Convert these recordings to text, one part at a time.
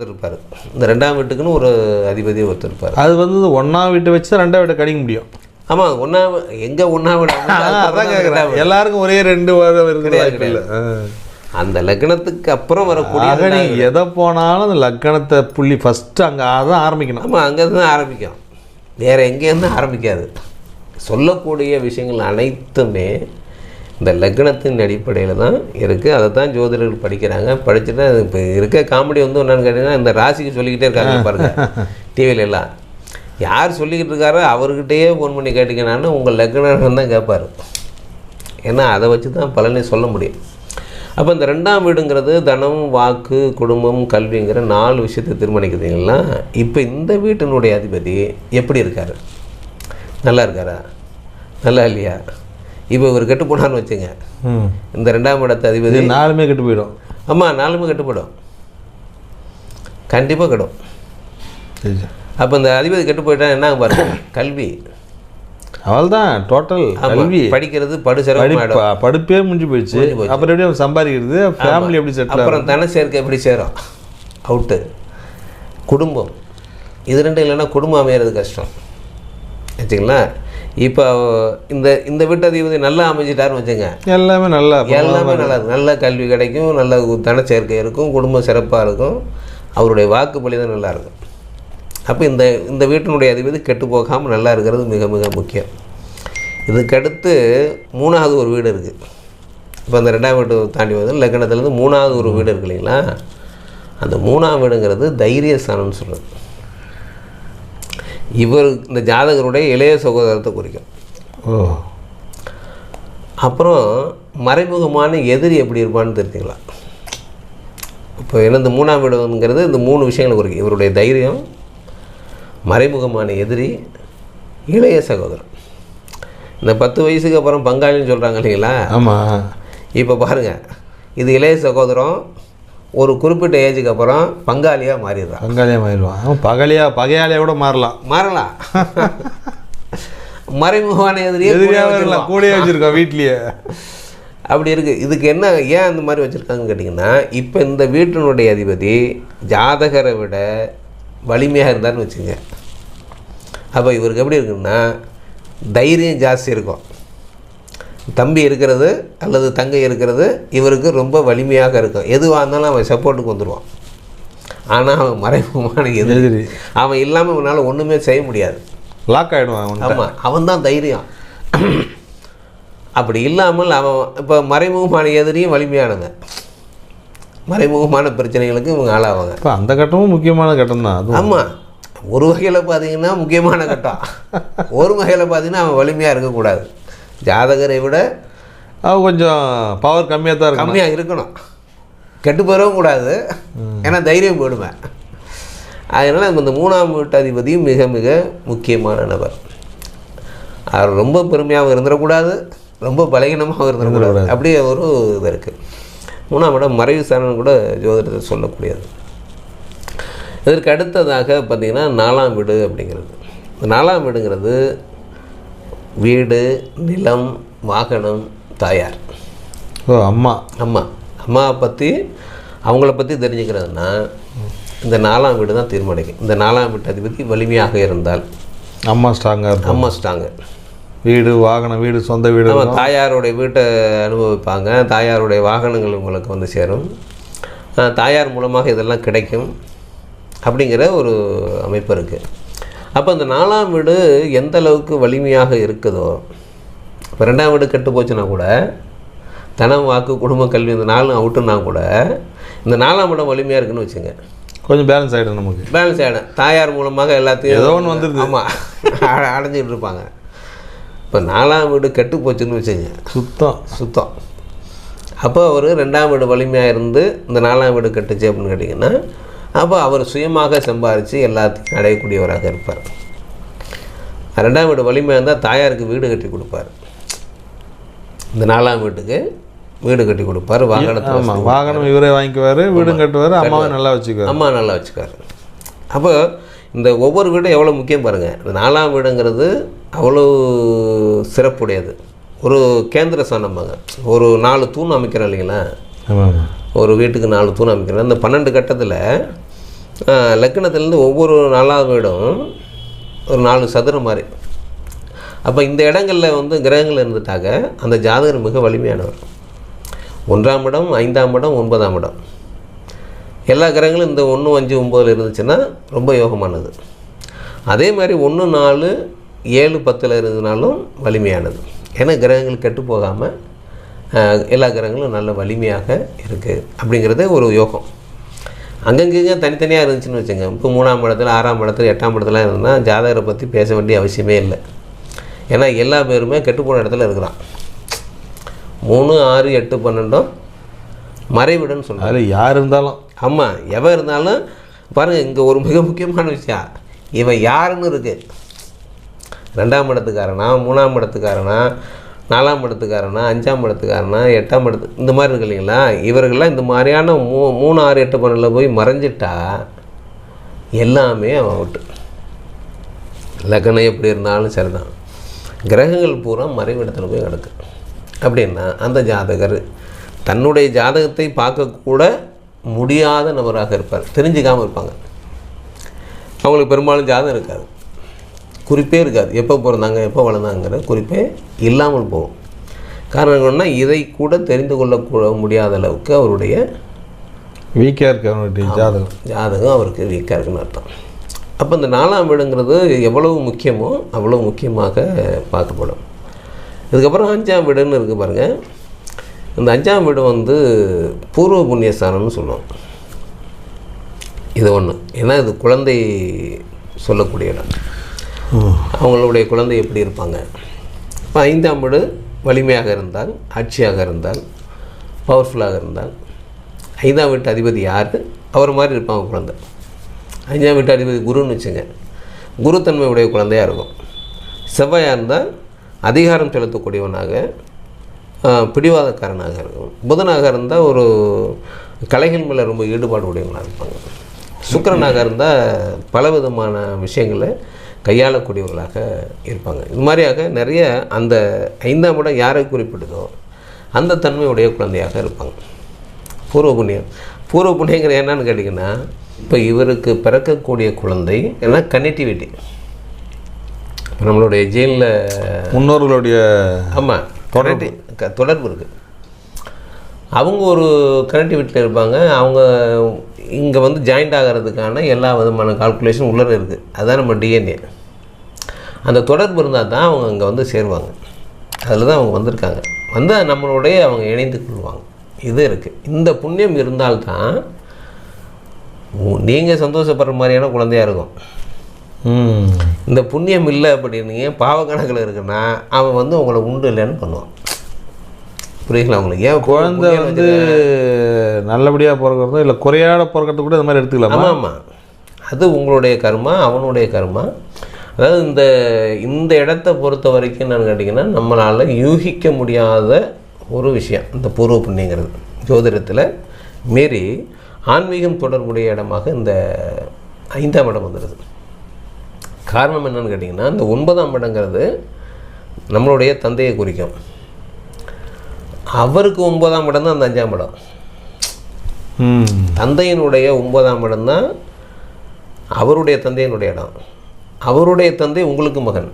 ஒருத்தர் இருப்பார். இந்த ரெண்டாம் வீட்டுக்குன்னு ஒரு அதிபதி ஒருத்தர் இருப்பார். அது வந்து ஒன்றா வீட்டை வச்சு தான் ரெண்டாம் வீட்டை கடிக்க முடியும். ஆமாம் ஒன்றா எங்கே ஒன்றா வீடு எல்லாருக்கும் ஒரே ரெண்டு கிடையாது, அந்த லக்னத்துக்கு அப்புறம் வரக்கூடிய எதை போனாலும் அந்த லக்கணத்தை புள்ளி ஃபஸ்ட்டு அங்கே அதான் ஆரம்பிக்கணும். ஆமாம் அங்கே தான் ஆரம்பிக்கும். வேறு எங்கேருந்து ஆரம்பிக்காது. சொல்லக்கூடிய விஷயங்கள் அனைத்துமே இந்த லக்னத்தின் அடிப்படையில் தான் இருக்குது அதை தான் ஜோதிடர்கள் படிக்கிறாங்க. படிச்சுட்டு இப்போ இருக்க காமெடி வந்து என்னன்னு கேட்டிங்கன்னா இந்த ராசிக்கு சொல்லிக்கிட்டே இருக்காங்க பாருங்க. டிவியில எல்லாம். யார் சொல்லிக்கிட்டு இருக்காரோ அவர்கிட்டயே ஃபோன் பண்ணி கேட்டிங்கன்னான்னு உங்கள் லக்னம் தான் கேட்பார் ஏன்னா அதை வச்சு தான் பலனை சொல்ல முடியும். அப்போ இந்த ரெண்டாம் வீடுங்கிறது தனம் வாக்கு குடும்பம் கல்விங்கிற நாலு விஷயத்தை தீர்மானிக்குதுங்களா இப்போ இந்த வீட்டினுடைய அதிபதி எப்படி இருக்காரு? நல்லா இருக்காரா? நல்லா இல்லையா? இப்போ இவர் கெட்டு போனார்னு வச்சுங்க. இந்த ரெண்டாம் இடத்து அதிபதி நாலுமே கெட்டு போயிடும். ஆமாம் நாலுமே கட்டுப்படும் கண்டிப்பாக கெடும். அப்போ இந்த அதிபதி கெட்டு போயிட்டா என்ன ஆகும் பாருங்க? கல்வி. அவள் தான் டோட்டல் கல்வி. படிக்கிறது படு சிரமமாயிடும் படிப்பா முடிஞ்சு போயிடுச்சு. அப்புறம் எப்படி சம்பாதிக்கிறது ஃபேமிலி எப்படி செட்டில் அப்புறம் தன சேர்க்கை எப்படி சேரும்? அவுட்டு குடும்பம். இது ரெண்டும் இல்லைன்னா குடும்பம் அமையிறது கஷ்டம். வச்சுங்களா இப்போ இந்த இந்த வீட்டதிபதி நல்லா அமைஞ்சிட்டாருன்னு வச்சுங்க. எல்லாமே நல்லா. எல்லாமே நல்லா நல்ல கல்வி கிடைக்கும் நல்ல தன சேர்க்கை இருக்கும் குடும்பம் சிறப்பாக இருக்கும். அவருடைய வாக்குப்படி தான் நல்லா இருக்கும். அப்போ இந்த இந்த வீட்டினுடைய அதிபதி கெட்டு போகாமல் நல்லா இருக்கிறது மிக மிக முக்கியம். இதுக்கடுத்து மூணாவது ஒரு வீடு இருக்குது இப்போ அந்த ரெண்டாம் வீடு தாண்டி வந்து லக்னத்துலேருந்து மூணாவது ஒரு வீடு இருக்கு இல்லைங்களா? அந்த மூணாம் வீடுங்கிறது தைரியஸ்தானம்னு சொல்கிறது இவர் இந்த ஜாதகருடைய இளைய சகோதரத்தை குறிக்கும். ஓ. அப்புறம் மறைமுகமான எதிரி எப்படி இருப்பான்னு தெரிஞ்சுக்கலாம் இப்போ என்ன இந்த மூணாம் வீடுங்கிறது இந்த மூணு விஷயங்களை குறிக்கும். இவருடைய தைரியம் மறைமுகமான எதிரி இளைய சகோதரன் இந்த பத்து வயசுக்கு அப்புறம் பங்காளின்னு சொல்கிறாங்க இல்லைங்களா? ஆமாம் இப்போ பாருங்கள் இது இளைய சகோதரம் ஒரு குறிப்பிட்ட ஏஜுக்கு அப்புறம் பங்காளியாக மாறிடுறான் பங்காளியாக மாறிடுவான் அவன் பகலியா பகையாளியாக கூட மாறலாம் மாறலாம் மறைமுகமான எதிரியே எதிரியாக கூடயே வச்சுருக்கோம் வீட்லேயே. அப்படி இருக்குது இதுக்கு என்ன ஏன் அந்த மாதிரி வச்சுருக்காங்கன்னு கேட்டிங்கன்னா இப்போ இந்த வீட்டினுடைய அதிபதி ஜாதகரை விட வலிமையாக இருந்தார்னு வச்சுங்க. அப்போ இவருக்கு எப்படி இருக்குன்னா தைரியம் ஜாஸ்தி இருக்கும். தம்பி இருக்கிறது அல்லது தங்கை இருக்கிறது இவருக்கு ரொம்ப வலிமையாக இருக்கும். எதுவாக இருந்தாலும் அவன் சப்போர்ட்டுக்கு வந்துடுவான் ஆனால் அவன் மறைமுகமான எதிரி. அவன் இல்லாமல் இவனால் ஒன்றுமே செய்ய முடியாது. லாக் ஆகிடுவான் அவன் ஆமாம் அவன் தான் தைரியம். அப்படி இல்லாமல் அவன் இப்போ மறைமுகமான எதிரியும் வலிமையானவங்க. மறைமுகமான பிரச்சனைகளுக்கு இவங்க ஆளாவாங்க. இப்போ அந்த கட்டமும் முக்கியமான கட்டம் தான் ஆமாம் ஒரு வகையில் பார்த்தீங்கன்னா முக்கியமான கட்டம். ஒரு வகையில் பார்த்தீங்கன்னா அவன் வலிமையாக இருக்கக்கூடாது. ஜாதகரை விட அவன் கொஞ்சம் பவர் கம்மியாக தான் இருக்கும் கம்மியாக இருக்கணும். கெட்டு போயிடவும் கூடாது. ஏன்னா தைரியம் போயிடுவேன் அதனால் இந்த மூணாம் வீட்டாதிபதியும் மிக மிக முக்கியமான நபர். அவர் ரொம்ப பெருமையாகவும் இருந்துடக்கூடாது. ரொம்ப பலகீனமாகவும் இருந்துடக்கூடாது. அப்படியே ஒரு இது இருக்குது மூணாம் இடம் மறைவு சாரணம் கூட ஜோதிடத்தை சொல்லக்கூடியது. இதற்கு அடுத்ததாக பார்த்திங்கன்னா நாலாம் வீடு அப்படிங்கிறது. நாலாம் வீடுங்கிறது வீடு நிலம் வாகனம் தாயார். ஓ அம்மா. அம்மா. அம்மாவை பற்றி அவங்கள பற்றி தெரிஞ்சுக்கிறதுனா இந்த நாலாம் வீடு தான் தீர்மானிக்கும். இந்த நாலாம் வீட்டு அதிபதி வலிமையாக இருந்தால். அம்மா ஸ்ட்ராங்காக இருக்கும் அம்மா ஸ்ட்ராங்கு வீடு வாகனம் வீடு சொந்த வீடு நம்ம. தாயாருடைய வீட்டை அனுபவிப்பாங்க. தாயாருடைய வாகனங்கள் உங்களுக்கு வந்து சேரும். தாயார் மூலமாக இதெல்லாம் கிடைக்கும். அப்படிங்கிற ஒரு அமைப்பு இருக்குது அப்போ இந்த நாலாம் வீடு எந்த அளவுக்கு வலிமையாக இருக்குதோ இப்போ ரெண்டாம் வீடு கெட்டு போச்சுன்னா கூட தனம் வாக்கு குடும்ப கல்வி இந்த நாலும் அவுட்டுனா கூட இந்த நாலாம் இடம் வலிமையாக இருக்குன்னு வச்சுங்க. கொஞ்சம் பேலன்ஸ் ஆகிடும் நமக்கு. பேலன்ஸ் ஆகிடும் தாயார் மூலமாக எல்லாத்தையும் ஏதோ ஒண்ணு வந்துருது. ஆமாம் அடைஞ்சிட்டு இருப்பாங்க. இப்போ நாலாம் வீடு கெட்டு போச்சுன்னு வச்சுங்க. சுத்தம். சுத்தம். அப்போ அவர் ரெண்டாம் வீடு வலிமையாக இருந்து இந்த நாலாம் வீடு கட்டுச்சு அப்படின்னு கேட்டிங்கன்னா அப்போ அவர் சுயமாக சம்பாரித்து எல்லாத்தையும் அடையக்கூடியவராக இருப்பார். ரெண்டாம் வீடு வலிமையாக இருந்தால் தாயாருக்கு வீடு கட்டி கொடுப்பார். இந்த நாலாம் வீட்டுக்கு வீடு கட்டி கொடுப்பார் வாகனத்தை ஆமாம் வாகனம் இவரே வாங்கிக்குவார் வீடும் கட்டுவார் அம்மாவை நல்லா வச்சுக்குவார். அம்மா நல்லா வச்சுக்காரு அப்போ இந்த ஒவ்வொரு வீடும் எவ்வளோ முக்கியம் பாருங்கள் இந்த நாலாம் வீடுங்கிறது அவ்வளோ சிறப்புடையது. ஒரு கேந்திர சாணம்பாங்க ஒரு நாலு தூண் அமைக்கிறோம் இல்லைங்களா? ஒரு வீட்டுக்கு நாலு தூண் அமைக்கிறோம் அந்த பன்னெண்டு கட்டத்தில் ஆஹ், லக்னத்துலேருந்து ஒவ்வொரு நாலாவது வீடும் ஒரு நாலு சதுரம் மாதிரி. அப்போ இந்த இடங்களில் வந்து கிரகங்கள் இருந்துட்டாக்க அந்த ஜாதகர் மிக வலிமையானவர். ஒன்றாம் இடம் ஐந்தாம் இடம் ஒன்பதாம் இடம். எல்லா கிரகங்களும் இந்த ஒன்று அஞ்சு ஒம்போதில் இருந்துச்சுன்னா ரொம்ப யோகமானது. அதே மாதிரி ஒன்று நாலு ஏழு பத்தில் இருந்ததுனாலும் வலிமையானது. ஏன்னா கிரகங்கள் கெட்டு போகாமல் எல்லா கிரகங்களும் நல்ல வலிமையாக இருக்குது அப்படிங்கிறது ஒரு யோகம். அங்கங்கங்க தனித்தனியாக இருந்துச்சுன்னு வச்சுங்க இப்போ மூணாம் இடத்துல ஆறாம் இடத்துல எட்டாம் இடத்துல இருந்ததுன்னா ஜாதகரை பற்றி பேச வேண்டிய அவசியமே இல்லை. ஏன்னா எல்லா பேருமே கெட்டு போன இடத்துல இருக்கிறான். மூணு ஆறு எட்டு பன்னெண்டும் மறைவிடன்னு அதில் யார் இருந்தாலும். ஆமாம் எவன் இருந்தாலும் பாருங்கள் இங்கே ஒரு மிக முக்கியமான விஷயம். இவன் யாருன்னு இருக்கு. ரெண்டாம் இடத்துக்காரனா மூணாம் இடத்துக்காரனா நாலாம் இடத்துக்காரனா அஞ்சாம் இடத்துக்காரனா எட்டாம் இடத்து இந்த மாதிரி இருக்கு இல்லைங்களா? இவர்கள்லாம் இந்த மாதிரியான மூ மூணு ஆறு எட்டு பன்னெண்டில் போய் மறைஞ்சிட்டா எல்லாமே அவன் அவுட்டு. லக்னம் எப்படி இருந்தாலும் சரிதான். கிரகங்கள் பூரா மறைவிடத்தில் போய் கிடக்கு. அப்படின்னா அந்த ஜாதகர் தன்னுடைய ஜாதகத்தை பார்க்கக்கூட முடியாத நபராக இருப்பார். தெரிஞ்சுக்காமல் இருப்பாங்க. அவங்களுக்கு பெரும்பாலும் ஜாதகம் இருக்காது. குறிப்பே இருக்காது. எப்போ பிறந்தாங்க எப்போ வளர்ந்தாங்கிற குறிப்பே இல்லாமல் போகும். காரணம் என்னன்னா இதை கூட தெரிந்து கொள்ளக்கூட முடியாத அளவுக்கு அவருடைய வீக்காக இருக்கு அவனுடைய ஜாதகம். ஜாதகம் அவருக்கு வீக்காக இருக்குன்னு அர்த்தம். அப்போ இந்த நாலாம் வீடுங்கிறது எவ்வளவு முக்கியமோ அவ்வளோ முக்கியமாக பார்க்கப்படும். இதுக்கப்புறம் அஞ்சாம் வீடுன்னு இருக்குது பாருங்கள் இந்த அஞ்சாம் வீடு வந்து பூர்வ புண்ணியஸ்தானம்னு சொல்லுவோம். இது ஒன்று ஏன்னா இது குழந்தை சொல்லக்கூடிய இடம். அவங்களுடைய குழந்தை எப்படி இருப்பாங்க? இப்போ ஐந்தாம் வீடு வலிமையாக இருந்தால் ஆட்சியாக இருந்தால் பவர்ஃபுல்லாக இருந்தால் ஐந்தாம் வீட்டு அதிபதி யார்? அவர் மாதிரி இருப்பாங்க குழந்தை. அஞ்சாம் வீட்டு அதிபதி குருன்னு வச்சுங்க. குருத்தன்மை உடைய குழந்தையாக இருக்கும். செவ்வாயாக இருந்தால் அதிகாரம் செலுத்தக்கூடியவனாக பிடிவாதக்காரனாக இருக்கும். புதனாக இருந்தால் ஒரு கலைகள் மேலே ரொம்ப ஈடுபாடு உடையவனாக இருப்பாங்க. சுக்கரனாக இருந்தால் பலவிதமான விஷயங்களை கையாளக்கூடியவர்களாக இருப்பாங்க. இது மாதிரியாக நிறைய அந்த ஐந்தாம் இடம் யாரை குறிப்பிடுதோ அந்த தன்மையுடைய குழந்தையாக இருப்பாங்க. பூர்வ புண்ணியம். பூர்வ புண்ணியங்கிற என்னன்னு கேட்டிங்கன்னா இப்போ இவருக்கு பிறக்கக்கூடிய குழந்தை ஏன்னா கனெக்டிவிட்டி. இப்போ நம்மளுடைய ஜெயிலில் முன்னோர்களுடைய ஆமாம் தொடர்பு. தொடர்பு இருக்குது அவங்க ஒரு கனெக்டிவிட்டியில் இருப்பாங்க. அவங்க இங்கே வந்து ஜாயிண்ட் ஆகிறதுக்கான எல்லா விதமான கால்குலேஷன் உள்ளே இருக்குது அதுதான் நம்ம டிஎன்ஏ அந்த தொடர்பு இருந்தால் தான் அவங்க அங்கே வந்து சேருவாங்க. அதில் தான் அவங்க வந்திருக்காங்க. வந்து நம்மளுடைய அவங்க இணைந்து கொள்வாங்க. இது இருக்குது இந்த புண்ணியம் இருந்தால்தான் நீங்கள் சந்தோஷப்படுற மாதிரியான குழந்தையா இருக்கும். இந்த புண்ணியம் இல்லை அப்படின்னீங்க பாவக்கணக்கில் இருக்குன்னா அவன் வந்து உங்களை உண்டு இல்லைன்னு பண்ணுவான். புரியுங்களா உங்களுக்கு. ஏன் குழந்தை வந்து நல்லபடியாக பிறக்கிறதோ இல்லை குறையாட பிறக்கிறது கூட இந்த மாதிரி எடுத்துக்கலாமா? ஆமாம் ஆமாம் அது உங்களுடைய கர்மா அவனுடைய கர்மா. அதாவது இந்த இந்த இடத்த பொறுத்த வரைக்கும் என்னன்னு கேட்டிங்கன்னா நம்மளால் யூகிக்க முடியாத ஒரு விஷயம் இந்த பூர்வ புண்ணியங்கிறது. ஜோதிடத்தில் மீறி ஆன்மீகம் தொடர்புடைய இடமாக இந்த ஐந்தாம் இடம் வந்துடுது காரணம் என்னன்னு கேட்டிங்கன்னா இந்த ஒன்பதாம் இடங்கிறது நம்மளுடைய தந்தையை குறிக்கும். அவருக்கு ஒன்பதாம் இடம் தான் அந்த அஞ்சாம் இடம். ம். தந்தையினுடைய ஒன்பதாம் இடம் தான் அவருடைய தந்தையினுடைய இடம். அவருடைய தந்தை உங்களுக்கு மகன்.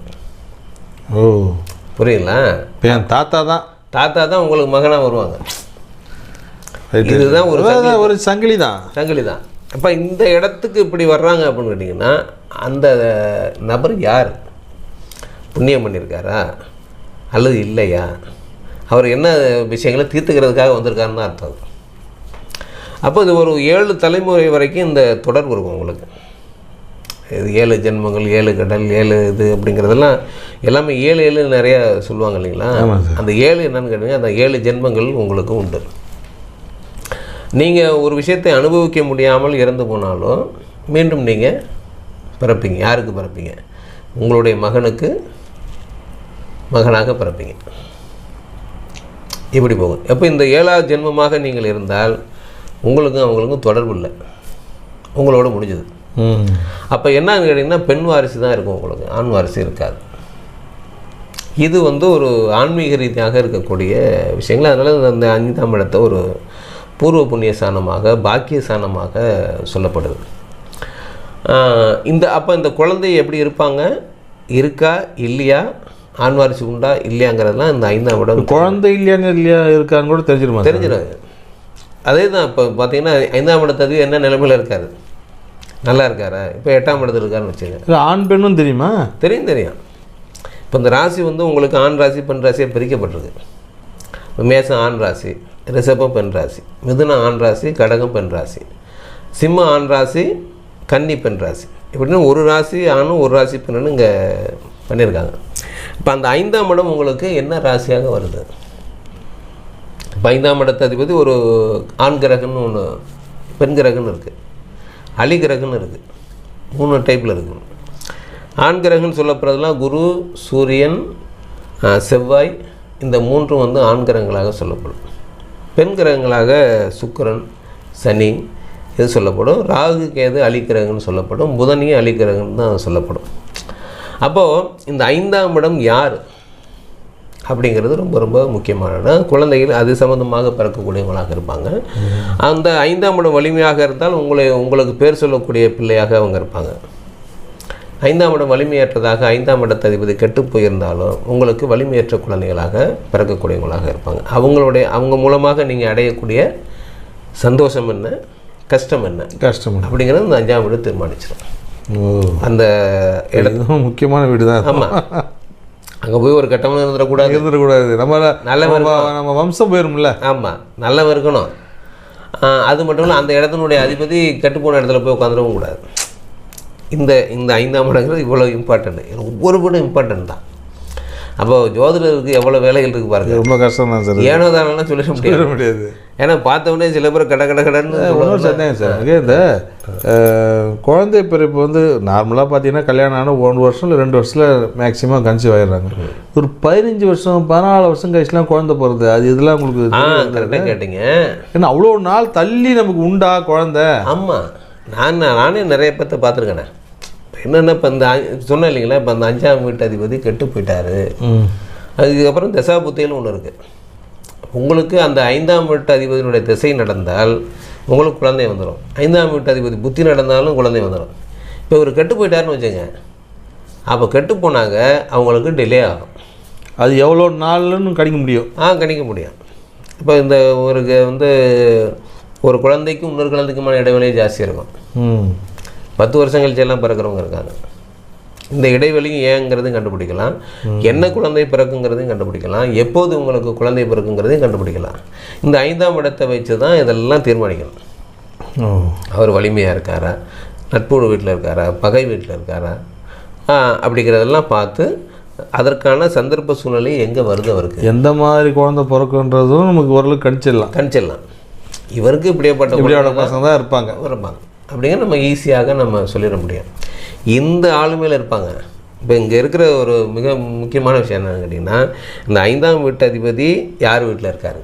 ஓ. புரியுங்களா என் தாத்தா தான். தாத்தா தான் உங்களுக்கு மகனாக வருவாங்க. இதுதான் ஒரு ஒரு சங்கிலி. தான் சங்கிலி தான் அப்போ இந்த இடத்துக்கு இப்படி வர்றாங்க அப்படின்னு கேட்டிங்கன்னா அந்த நபர் யார்? புண்ணியம் பண்ணியிருக்காரா? அல்லது இல்லையா? அவர் என்ன விஷயங்களை தீர்த்துக்கிறதுக்காக வந்திருக்காருன்னு தான் அர்த்தம். அப்போ இது ஒரு ஏழு தலைமுறை வரைக்கும் இந்த தொடர்பு இருக்கும் உங்களுக்கு. இது ஏழு ஜென்மங்கள் ஏழு கடல் ஏழு இது அப்படிங்கிறதெல்லாம் எல்லாமே ஏழு ஏழு நிறைய சொல்லுவாங்க இல்லைங்களா? அந்த ஏழு என்னன்னு கேட்டீங்கன்னா அந்த ஏழு ஜென்மங்கள் உங்களுக்கு உண்டு. நீங்கள் ஒரு விஷயத்தை அனுபவிக்க முடியாமல் இறந்து போனாலும் மீண்டும் நீங்கள் பிறப்பீங்க. யாருக்கு பிறப்பீங்க? உங்களுடைய மகனுக்கு மகனாக பிறப்பீங்க. இப்படி போகும். எப்போ இந்த ஏழாவது ஜென்மமாக நீங்கள் இருந்தால் உங்களுக்கும் அவங்களுக்கும் தொடர்பு இல்லை. உங்களோட முடிஞ்சது. அப்போ என்னன்னு கேட்டிங்கன்னா பெண் வாரிசு தான் இருக்கும் உங்களுக்கு. ஆண் வாரிசு இருக்காது. இது வந்து ஒரு ஆன்மீக ரீதியாக இருக்கக்கூடிய விஷயங்கள். அதனால் அந்த அஞ்சாம் இடத்தை ஒரு பூர்வ புண்ணிய சாணமாக பாக்கிய சாணமாக சொல்லப்படுது. இந்த அப்போ இந்த குழந்தை எப்படி இருப்பாங்க? இருக்கா? இல்லையா? ஆண் வாரிசு உண்டா இல்லையாங்கிறதெல்லாம் இந்த ஐந்தாம் இடம் குழந்தை இல்லையாங்க இல்லையா இருக்கான்னு கூட தெரிஞ்சிருமா சார்? தெரிஞ்சிடும் அதே தான் இப்போ பார்த்தீங்கன்னா ஐந்தாம் இடத்தது என்ன நிலைமையில் இருக்காரு? நல்லா இருக்காரா? இப்போ எட்டாம் இடத்துல இருக்காருன்னு வச்சுங்க இல்ல, ஆண் பெண்ணும் தெரியுமா? தெரியும் தெரியும். இப்போ இந்த ராசி வந்து உங்களுக்கு ஆண் ராசி பெண் ராசியாக பிரிக்கப்பட்டிருக்கு. இப்போ மேசம் ஆண் ராசி ரிஷபம் பெண் ராசி மிதுனம் ஆண் ராசி கடகம் பெண் ராசி சிம்ம ஆண் ராசி கன்னி பெண் ராசி. இப்படின்னு ஒரு ராசி ஆணும் ஒரு ராசி பெண்ணுன்னு இங்கே பண்ணியிருக்காங்க. இப்போ அந்த ஐந்தாம் இடம் உங்களுக்கு என்ன ராசியாக வருது? இப்போ ஐந்தாம் இடத்ததிபதி ஒரு ஆண் கிரகம்னு ஒன்று பெண் கிரகம்னு இருக்குது அலி கிரகம்னு இருக்குது மூணு டைப்பில் இருக்குது ஆண் கிரகம்னு சொல்லப்படுறதுலாம் குரு சூரியன் செவ்வாய் இந்த மூன்றும் வந்து ஆண் கிரகங்களாக சொல்லப்படும். பெண் கிரகங்களாக சுக்கரன் சனி இது சொல்லப்படும். ராகு கேது அலிக்கிரகம்னு சொல்லப்படும். புதனியும் அலிக்கிரகம்னு தான் சொல்லப்படும். அப்போது இந்த ஐந்தாம் இடம் யார்? அப்படிங்கிறது ரொம்ப ரொம்ப முக்கியமானது. குழந்தைகள் அது சம்மந்தமாக பிறக்கக்கூடியவங்களாக இருப்பாங்க. அந்த ஐந்தாம் இடம் வலிமையாக இருந்தால் உங்களை உங்களுக்கு பேர் சொல்லக்கூடிய பிள்ளையாக அவங்க இருப்பாங்க. ஐந்தாம் இடம் வலிமையற்றதாக ஐந்தாம் இடத்த அதிபதி கெட்டு போயிருந்தாலும் உங்களுக்கு வலிமையற்ற குழந்தைகளாக பிறக்கக்கூடியவங்களாக இருப்பாங்க. அவங்களுடைய அவங்க மூலமாக நீங்கள் அடையக்கூடிய சந்தோஷம் என்ன? கஷ்டம் என்ன? கஷ்டம். அப்படிங்கிறது இந்த அஞ்சாம் வீடு தீர்மானிச்சிடும் அந்த இட இதுவும் முக்கியமான வீடு தான் ஆமாம் அங்கே போய் ஒரு கட்டமாக இருந்துடக்கூடாது. இருந்துடக்கூடாது. நம்ம நல்லவன் நம்ம வம்சம் போயிரும்ல. ஆமாம் நல்லவன் இருக்கணும். அது மட்டும் இல்லை அந்த இடத்தினுடைய அதிபதி கெட்டுப்போன இடத்துல போய் உட்காந்துடவும் கூடாது. இந்த இந்த ஐந்தாம் இடங்கிறது இவ்வளோ இம்பார்ட்டன்ட் ஒவ்வொரு வீடும் இம்பார்ட்டன்ட் தான். அப்போ ஜோதிடருக்கு எவ்வளோ வேலைகள் இருக்குது பாருங்க. ரொம்ப கஷ்டம் தான் சார். ஏனோ தானெல்லாம் சொல்லிட முடியாது. சொல்ல முடியாது. ஏன்னா பார்த்தவொடனே சில பேர் கட கட கடன்னு இன்னொரு சந்தேகம் சார். எனக்கு இந்த குழந்தை பிறப்பு வந்து நார்மலாக பார்த்தீங்கன்னா கல்யாணம் ஆன ஒன்று வருஷம் இல்லை ரெண்டு வருஷத்தில் மேக்ஸிமம் கன்சீவ் ஆயிடுறாங்க. ஒரு பதினஞ்சு வருஷம் பதினாலு வருஷம் கழிச்சுலாம் குழந்தை பிறகுது அது இதெல்லாம் உங்களுக்கு கேட்டீங்க. ஏன்னா அவ்வளோ நாள் தள்ளி நமக்கு உண்டா குழந்தை? ஆமாம் நான் நானே நிறைய பேர்த்த பார்த்துருக்கேனே. என்னென்ன இப்போ இந்த சொன்னேன் இல்லைங்களா? இப்போ அந்த அஞ்சாம் வீட்டு அதிபதி கெட்டு போயிட்டாரு. அதுக்கப்புறம் தசாபுத்தின்னு ஒன்று இருக்குது உங்களுக்கு அந்த ஐந்தாம் வீட்டு அதிபதியினுடைய திசை நடந்தால் உங்களுக்கு குழந்தை வந்துடும் ஐந்தாம் வீட்டு அதிபதி புத்தி நடந்தாலும் குழந்தை வந்துடும் இப்போ இவர் கெட்டு போயிட்டாருன்னு வச்சுங்க அப்போ கெட்டு போனாங்க அவங்களுக்கு டிலே ஆகும். அது எவ்வளோ நாள்னு கணிக்க முடியும். ஆ கணிக்க முடியும். இப்போ இந்த ஒரு வந்து ஒரு குழந்தைக்கும் இன்னொரு குழந்தைக்குமான இடைவெளி ஜாஸ்தி இருக்கும். ம். பத்து வருஷம் கழிச்சு எல்லாம் பிறக்கிறவங்க இருக்காங்க. இந்த இடைவெளியும் ஏங்கிறதையும் கண்டுபிடிக்கலாம். என்ன குழந்தை பிறக்குங்கிறதையும் கண்டுபிடிக்கலாம். எப்போது உங்களுக்கு குழந்தை பிறக்குங்கிறதையும் கண்டுபிடிக்கலாம். இந்த ஐந்தாம் இடத்தை வச்சு தான் இதெல்லாம் தீர்மானிக்கணும். அவர் வலிமையாக இருக்காரா? நட்போடு வீட்டில் இருக்காரா? பகை வீட்டில் இருக்காரா? அப்படிங்கிறதெல்லாம் பார்த்து அதற்கான சந்தர்ப்ப சூழ்நிலை எங்கே வருது அவருக்கு? எந்த மாதிரி குழந்தை பிறக்குன்றதும் நமக்கு ஓரளவுக்கு கணிச்சிடலாம். கணிச்சிடலாம். இவருக்கு இப்படியேப்பட்ட இப்படியோட பசங்க தான் இருப்பாங்க. இருப்பாங்க. அப்படிங்கிற நம்ம ஈஸியாக நம்ம சொல்லிட முடியும். இந்த ஆளுமையில் இருப்பாங்க. இப்போ இங்கே இருக்கிற ஒரு மிக முக்கியமான விஷயம் என்னன்னு கேட்டிங்கன்னா இந்த ஐந்தாம் வீட்டு அதிபதி யார் வீட்டில் இருக்காரு?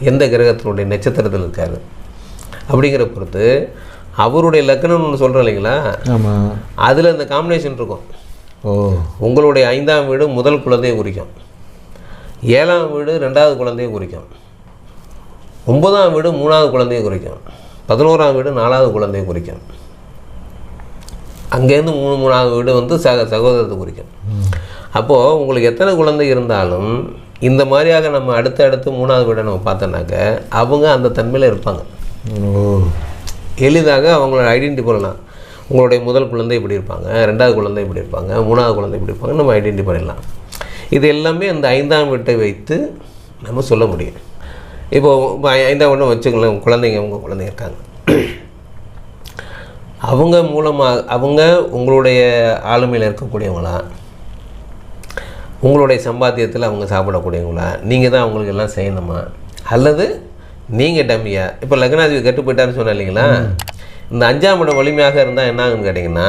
எந்த கிரகத்தினுடைய நட்சத்திரத்தில் இருக்காரு? அப்படிங்கிற பொறுத்து அவருடைய லக்னம்னு ஒன்று சொல்கிறோம் இல்லைங்களா? அதில் இந்த காம்பினேஷன் இருக்கும். ஓ. உங்களுடைய ஐந்தாம் வீடு முதல் குழந்தையை குறிக்கும். ஏழாம் வீடு ரெண்டாவது குழந்தையை குறிக்கும். ஒன்பதாம் வீடு மூணாவது குழந்தையை குறிக்கும். பதினோராம் வீடு நாலாவது குழந்தையை குறிக்கும். அங்கேருந்து மூணு மூணாவது வீடு வந்து சக சகோதரத்தை குறிக்கும் அப்போது உங்களுக்கு எத்தனை குழந்தை இருந்தாலும் இந்த மாதிரியாக நம்ம அடுத்து அடுத்து மூணாவது வீடை நம்ம பார்த்தோன்னாக்க அவங்க அந்த தன்மையில் இருப்பாங்க. எளிதாக அவங்கள ஐடென்டி பண்ணலாம் உங்களுடைய முதல் குழந்தை இப்படி இருப்பாங்க ரெண்டாவது குழந்தை இப்படி இருப்பாங்க மூணாவது குழந்தை இப்படி இருப்பாங்க நம்ம ஐடென்டி பண்ணிடலாம். இது எல்லாமே அந்த ஐந்தாம் வீட்டை வைத்து நம்ம சொல்ல முடியும். இப்போ இப்ப ஐ- ஐந்தாம் வீட்டை வச்சுக்கலாம் குழந்தைங்க உங்கள் குழந்தைங்க இருக்காங்க. அவங்க மூலமாக அவங்க உங்களுடைய ஆளுமையில் இருக்கக்கூடியவங்களா? உங்களுடைய சம்பாத்தியத்தில் அவங்க சாப்பிடக்கூடியவங்களா? நீங்கள் தான் அவங்களுக்கு எல்லாம் செய்யணுமா? அல்லது நீங்கள் டம்மியா? இப்போ லக்னாதிபதி கெட்டு போயிட்டாருன்னு சொன்னேன் இல்லைங்களா? இந்த அஞ்சாம் இடம் வலிமையாக இருந்தால் என்ன ஆகுன்னு கேட்டிங்கன்னா